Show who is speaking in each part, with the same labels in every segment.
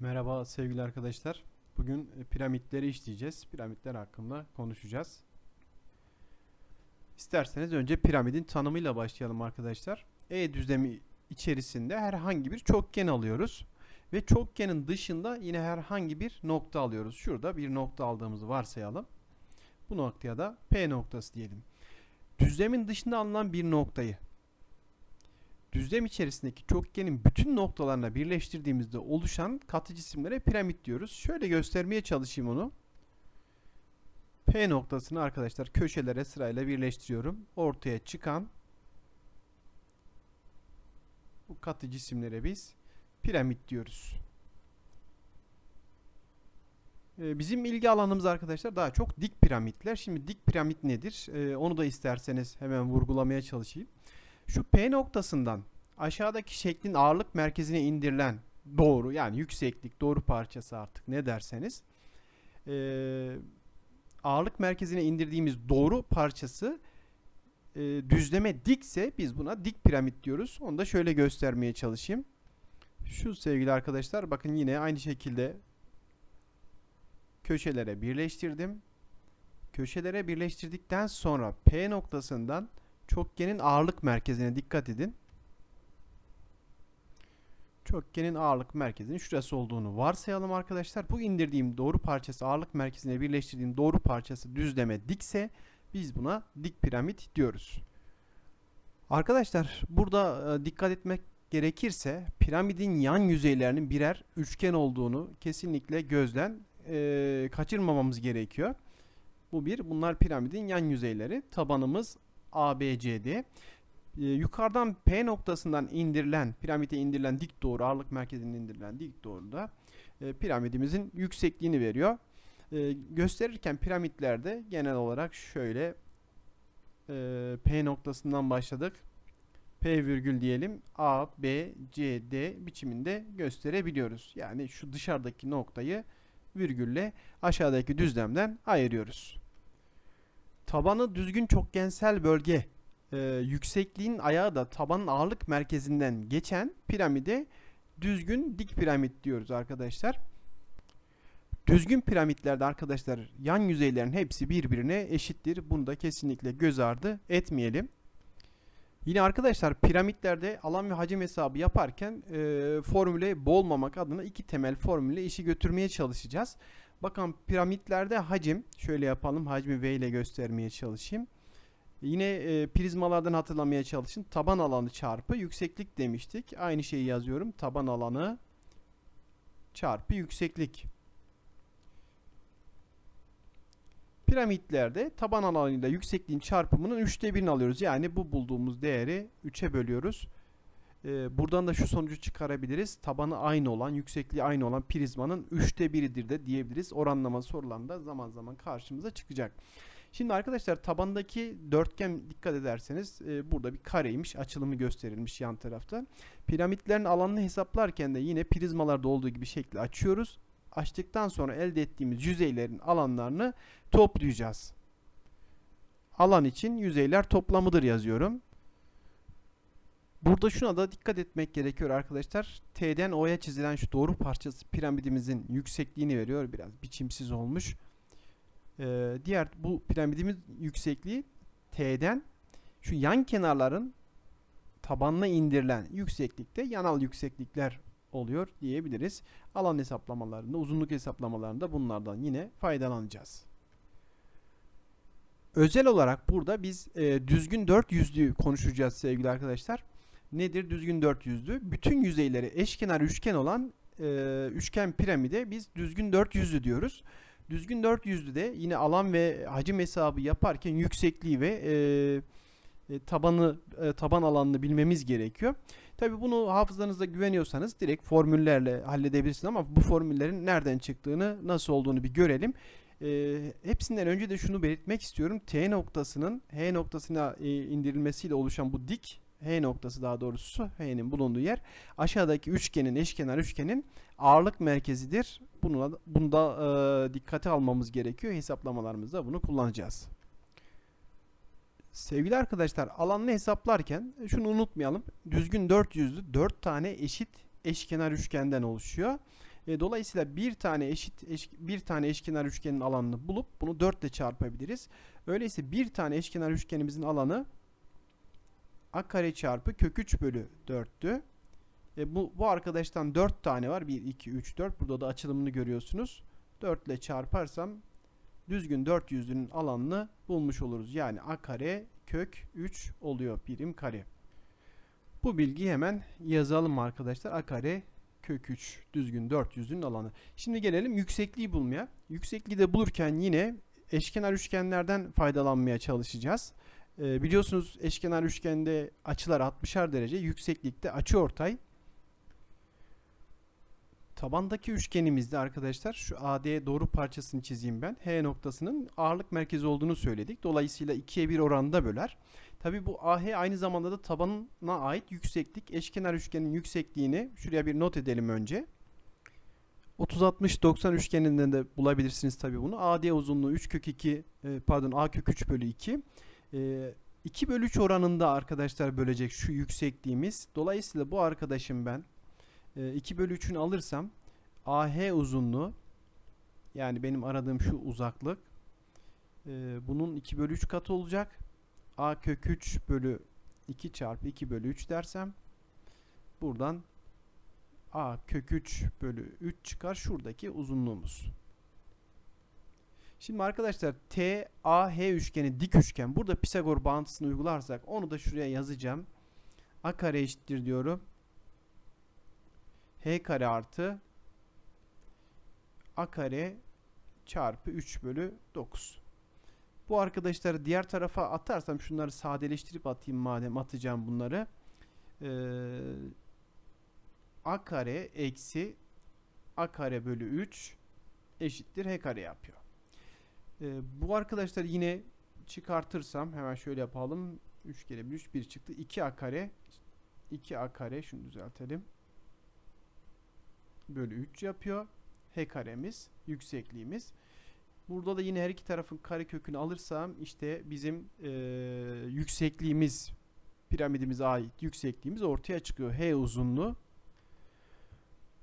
Speaker 1: Merhaba sevgili arkadaşlar. Bugün e, piramitleri işleyeceğiz. Piramitler hakkında konuşacağız. İsterseniz önce piramidin tanımıyla başlayalım arkadaşlar. E düzlemi içerisinde herhangi bir çokgen alıyoruz. Ve çokgenin dışında yine herhangi bir nokta alıyoruz. Şurada bir nokta aldığımızı varsayalım. Bu noktaya da P noktası diyelim. Düzlemin dışında alınan bir noktayı düzlem içerisindeki çokgenin bütün noktalarına birleştirdiğimizde oluşan katı cisimlere piramit diyoruz. Şöyle göstermeye çalışayım onu. P noktasını arkadaşlar köşelere sırayla birleştiriyorum. Ortaya çıkan bu katı cisimlere biz piramit diyoruz. Ee, Bizim ilgi alanımız arkadaşlar daha çok dik piramitler. Şimdi dik piramit nedir? Ee, Onu da isterseniz hemen vurgulamaya çalışayım. Şu P noktasından aşağıdaki şeklin ağırlık merkezine indirilen doğru yani yükseklik doğru parçası artık ne derseniz ee, ağırlık merkezine indirdiğimiz doğru parçası e, düzleme dikse biz buna dik piramit diyoruz. Onu da şöyle göstermeye çalışayım. Şu sevgili arkadaşlar bakın yine aynı şekilde köşelere birleştirdim. Köşelere birleştirdikten sonra P noktasından çokgenin ağırlık merkezine dikkat edin. Çokgenin ağırlık merkezinin şurası olduğunu varsayalım arkadaşlar. Bu indirdiğim doğru parçası ağırlık merkezine birleştirdiğim doğru parçası düzleme dikse biz buna dik piramit diyoruz. Arkadaşlar burada e, dikkat etmek gerekirse piramidin yan yüzeylerinin birer üçgen olduğunu kesinlikle gözden e, kaçırmamamız gerekiyor. Bu bir. Bunlar piramidin yan yüzeyleri. Tabanımız ABCD. Ee, yukarıdan P noktasından indirilen, piramide indirilen dik doğru, ağırlık merkezinden indirilen dik doğru da e, piramidimizin yüksekliğini veriyor. E, gösterirken piramitlerde genel olarak şöyle e, P noktasından başladık. P virgül diyelim A, B, C, D biçiminde gösterebiliyoruz. Yani şu dışarıdaki noktayı virgülle aşağıdaki düzlemden ayırıyoruz. Tabanı düzgün çokgensel bölge e, yüksekliğin ayağı da tabanın ağırlık merkezinden geçen piramide düzgün dik piramit diyoruz arkadaşlar. Düzgün piramitlerde arkadaşlar yan yüzeylerin hepsi birbirine eşittir. Bunu da kesinlikle göz ardı etmeyelim. Yine arkadaşlar piramitlerde alan ve hacim hesabı yaparken e, formüle boğulmamak adına iki temel formülle işi götürmeye çalışacağız. Bakın piramitlerde hacim şöyle yapalım hacmi V ile göstermeye çalışayım. Yine e, prizmalardan hatırlamaya çalışın. Taban alanı çarpı yükseklik demiştik. Aynı şeyi yazıyorum. Taban alanı çarpı yükseklik. Piramitlerde taban alanıyla yüksekliğin çarpımının üçte birini alıyoruz. Yani bu bulduğumuz değeri 3'e bölüyoruz. Ee, buradan da şu sonucu çıkarabiliriz. Tabanı aynı olan, yüksekliği aynı olan prizmanın üçte biridir de diyebiliriz. Oranlama sorularında zaman zaman karşımıza çıkacak. Şimdi arkadaşlar tabandaki dörtgen dikkat ederseniz e, burada bir kareymiş. Açılımı gösterilmiş yan tarafta. Piramitlerin alanını hesaplarken de yine prizmalarda olduğu gibi şekli açıyoruz. Açtıktan sonra elde ettiğimiz yüzeylerin alanlarını toplayacağız. Alan için yüzeyler toplamıdır yazıyorum. Burada şuna da dikkat etmek gerekiyor arkadaşlar. T'den O'ya çizilen şu doğru parçası piramidimizin yüksekliğini veriyor. Biraz biçimsiz olmuş. Ee, diğer bu piramidimiz yüksekliği T'den şu yan kenarların tabanına indirilen yükseklikte yanal yükseklikler oluyor diyebiliriz. Alan hesaplamalarında, uzunluk hesaplamalarında bunlardan yine faydalanacağız. Özel olarak burada biz e, düzgün dört yüzlüğü konuşacağız sevgili arkadaşlar. Nedir düzgün dört yüzlü? Bütün yüzeyleri eşkenar üçgen olan e, üçgen piramide biz düzgün dört yüzlü diyoruz. Düzgün dört yüzlü de yine alan ve hacim hesabı yaparken yüksekliği ve e, e, tabanı e, taban alanını bilmemiz gerekiyor. Tabi bunu hafızanızda güveniyorsanız direkt formüllerle halledebilirsiniz ama bu formüllerin nereden çıktığını, nasıl olduğunu bir görelim. E, hepsinden önce de şunu belirtmek istiyorum. T noktasının H noktasına e, indirilmesiyle oluşan bu dik H noktası daha doğrusu H'nin bulunduğu yer aşağıdaki üçgenin eşkenar üçgenin ağırlık merkezidir. Bunu, da e, dikkate almamız gerekiyor. Hesaplamalarımızda bunu kullanacağız. Sevgili arkadaşlar alanını hesaplarken şunu unutmayalım. Düzgün dört yüzlü 4 tane eşit eşkenar üçgenden oluşuyor. E, dolayısıyla bir tane eşit eş- bir tane eşkenar üçgenin alanını bulup bunu 4 ile çarpabiliriz. Öyleyse bir tane eşkenar üçgenimizin alanı a kare çarpı kök 3 bölü 4'tü. E, bu, bu arkadaştan 4 tane var. 1, 2, 3, 4. Burada da açılımını görüyorsunuz. 4 ile çarparsam düzgün 4 yüzlünün alanını bulmuş oluruz. Yani a kare kök 3 oluyor birim kare. Bu bilgiyi hemen yazalım arkadaşlar. A kare kök 3 düzgün 400'ün alanı. Şimdi gelelim yüksekliği bulmaya. Yüksekliği de bulurken yine eşkenar üçgenlerden faydalanmaya çalışacağız. Ee, biliyorsunuz eşkenar üçgende açılar 60'ar derece, yükseklikte açıortay. Tabandaki üçgenimizde arkadaşlar şu AD doğru parçasını çizeyim ben. H noktasının ağırlık merkezi olduğunu söyledik. Dolayısıyla 2'ye 1 oranında böler. Tabi bu AH aynı zamanda da tabanına ait yükseklik. Eşkenar üçgenin yüksekliğini şuraya bir not edelim önce. 30-60-90 üçgeninden de bulabilirsiniz tabi bunu. AD uzunluğu 3 kök 2 e, pardon A kök 3 bölü 2. E, 2 bölü 3 oranında arkadaşlar bölecek şu yüksekliğimiz. Dolayısıyla bu arkadaşım ben e, 2 bölü 3'ünü alırsam AH uzunluğu yani benim aradığım şu uzaklık e, bunun 2 bölü 3 katı olacak. A kök 3 bölü 2 çarpı 2 bölü 3 dersem buradan A kök 3 bölü 3 çıkar şuradaki uzunluğumuz. Şimdi arkadaşlar T A H üçgeni dik üçgen. Burada Pisagor bağıntısını uygularsak onu da şuraya yazacağım. A kare eşittir diyorum. H kare artı A kare çarpı 3 bölü 9. Bu arkadaşları diğer tarafa atarsam şunları sadeleştirip atayım madem atacağım bunları. Ee, a kare eksi a kare bölü 3 eşittir h kare yapıyor. Ee, bu arkadaşlar yine çıkartırsam hemen şöyle yapalım. 3 kere 1 3 1 çıktı. 2a kare 2a kare şunu düzeltelim. Bölü 3 yapıyor. H karemiz yüksekliğimiz. Burada da yine her iki tarafın karekökünü alırsam işte bizim e, yüksekliğimiz piramidimize ait yüksekliğimiz ortaya çıkıyor. H uzunluğu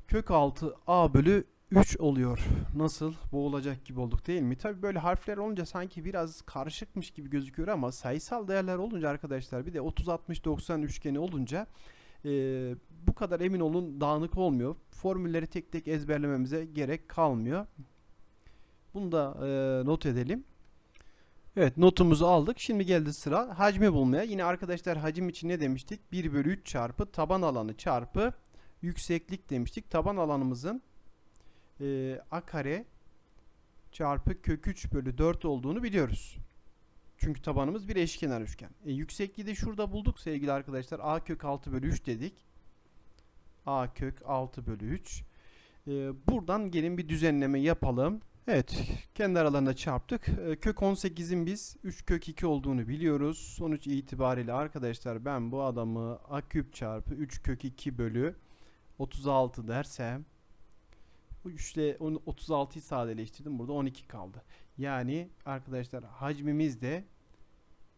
Speaker 1: kök 6 A bölü 3 oluyor. Nasıl? Bu olacak gibi olduk değil mi? Tabi böyle harfler olunca sanki biraz karışıkmış gibi gözüküyor ama sayısal değerler olunca arkadaşlar bir de 30-60-90 üçgeni olunca e, bu kadar emin olun dağınık olmuyor. Formülleri tek tek ezberlememize gerek kalmıyor. Bunu da e, not edelim. Evet notumuzu aldık. Şimdi geldi sıra hacmi bulmaya. Yine arkadaşlar hacim için ne demiştik? 1 bölü 3 çarpı taban alanı çarpı yükseklik demiştik. Taban alanımızın e, a kare çarpı kök 3 bölü 4 olduğunu biliyoruz. Çünkü tabanımız bir eşkenar üçgen. E, yüksekliği de şurada bulduk sevgili arkadaşlar. a kök 6 bölü 3 dedik. a kök 6 bölü 3. E, buradan gelin bir düzenleme yapalım. Evet, kendi aralarında çarptık. Ee, Kök 18'in biz 3 kök 2 olduğunu biliyoruz. Sonuç itibariyle arkadaşlar ben bu adamı a küp çarpı 3 kök 2 bölü 36 dersem bu 3 ile 36'yı sadeleştirdim. Burada 12 kaldı. Yani arkadaşlar hacmimiz de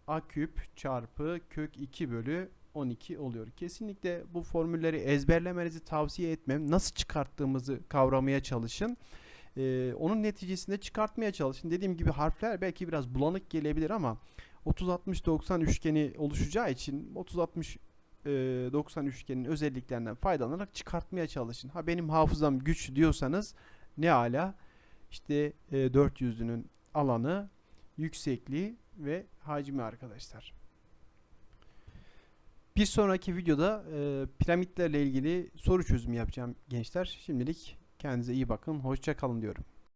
Speaker 1: a küp çarpı kök 2 bölü 12 oluyor. Kesinlikle bu formülleri ezberlemenizi tavsiye etmem. Nasıl çıkarttığımızı kavramaya çalışın. Ee, onun neticesinde çıkartmaya çalışın. Dediğim gibi harfler belki biraz bulanık gelebilir ama 30-60-90 üçgeni oluşacağı için 30-60 90 üçgenin özelliklerinden faydalanarak çıkartmaya çalışın. Ha benim hafızam güç diyorsanız ne ala işte e, 400'lünün alanı, yüksekliği ve hacmi arkadaşlar. Bir sonraki videoda e, piramitlerle ilgili soru çözümü yapacağım gençler. Şimdilik Kendinize iyi bakın. Hoşça kalın diyorum.